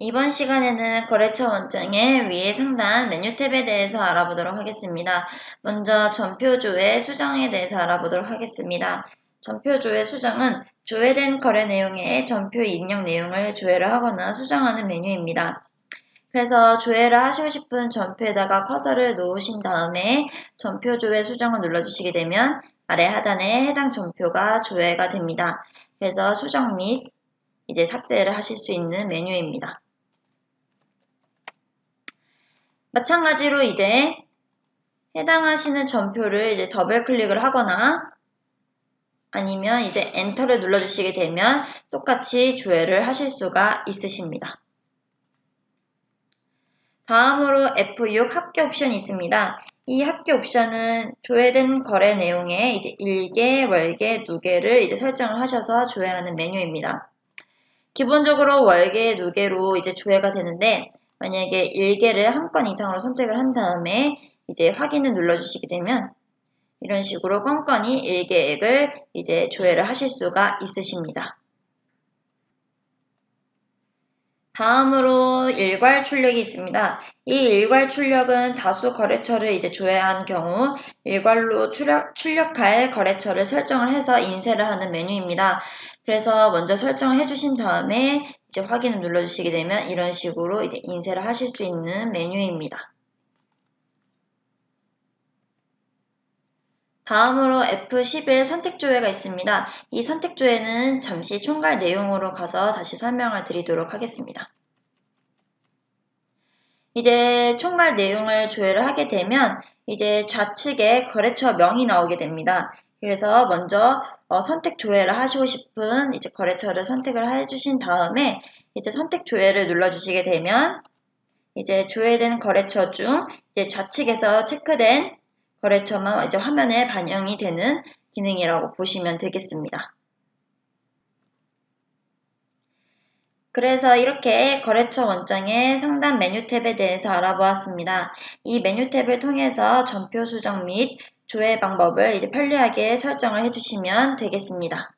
이번 시간에는 거래처 원장의 위에 상단 메뉴 탭에 대해서 알아보도록 하겠습니다. 먼저 전표조회 수정에 대해서 알아보도록 하겠습니다. 전표조회 수정은 조회된 거래 내용의 전표 입력 내용을 조회를 하거나 수정하는 메뉴입니다. 그래서 조회를 하시고 싶은 전표에다가 커서를 놓으신 다음에 전표 조회 수정을 눌러주시게 되면 아래 하단에 해당 전표가 조회가 됩니다. 그래서 수정 및 이제 삭제를 하실 수 있는 메뉴입니다. 마찬가지로 이제 해당하시는 전표를 이제 더블 클릭을 하거나 아니면 이제 엔터를 눌러주시게 되면 똑같이 조회를 하실 수가 있으십니다. 다음으로 F6 합계 옵션이 있습니다. 이 합계 옵션은 조회된 거래 내용에 이제 일개, 월개, 누계를 이제 설정을 하셔서 조회하는 메뉴입니다. 기본적으로 월개, 누계로 이제 조회가 되는데 만약에 1개를 한 건 이상으로 선택을 한 다음에 이제 확인을 눌러주시게 되면 이런 식으로 건건이 1계액을 이제 조회를 하실 수가 있으십니다. 다음으로 일괄 출력이 있습니다. 이 일괄 출력은 다수 거래처를 이제 조회한 경우 일괄로 출력, 출력할 거래처를 설정을 해서 인쇄를 하는 메뉴입니다. 그래서 먼저 설정을 해주신 다음에 이제 확인을 눌러주시게 되면 이런 식으로 이제 인쇄를 하실 수 있는 메뉴입니다. 다음으로 F11 선택 조회가 있습니다. 이 선택 조회는 잠시 총괄 내용으로 가서 다시 설명을 드리도록 하겠습니다. 이제 총괄 내용을 조회를 하게 되면 이제 좌측에 거래처 명이 나오게 됩니다. 그래서 먼저 어, 선택 조회를 하시고 싶은 이제 거래처를 선택을 해주신 다음에 이제 선택 조회를 눌러주시게 되면 이제 조회된 거래처 중 이제 좌측에서 체크된 거래처만 이제 화면에 반영이 되는 기능이라고 보시면 되겠습니다. 그래서 이렇게 거래처 원장의 상단 메뉴 탭에 대해서 알아보았습니다. 이 메뉴 탭을 통해서 전표 수정 및 조회 방법을 이제 편리하게 설정을 해주시면 되겠습니다.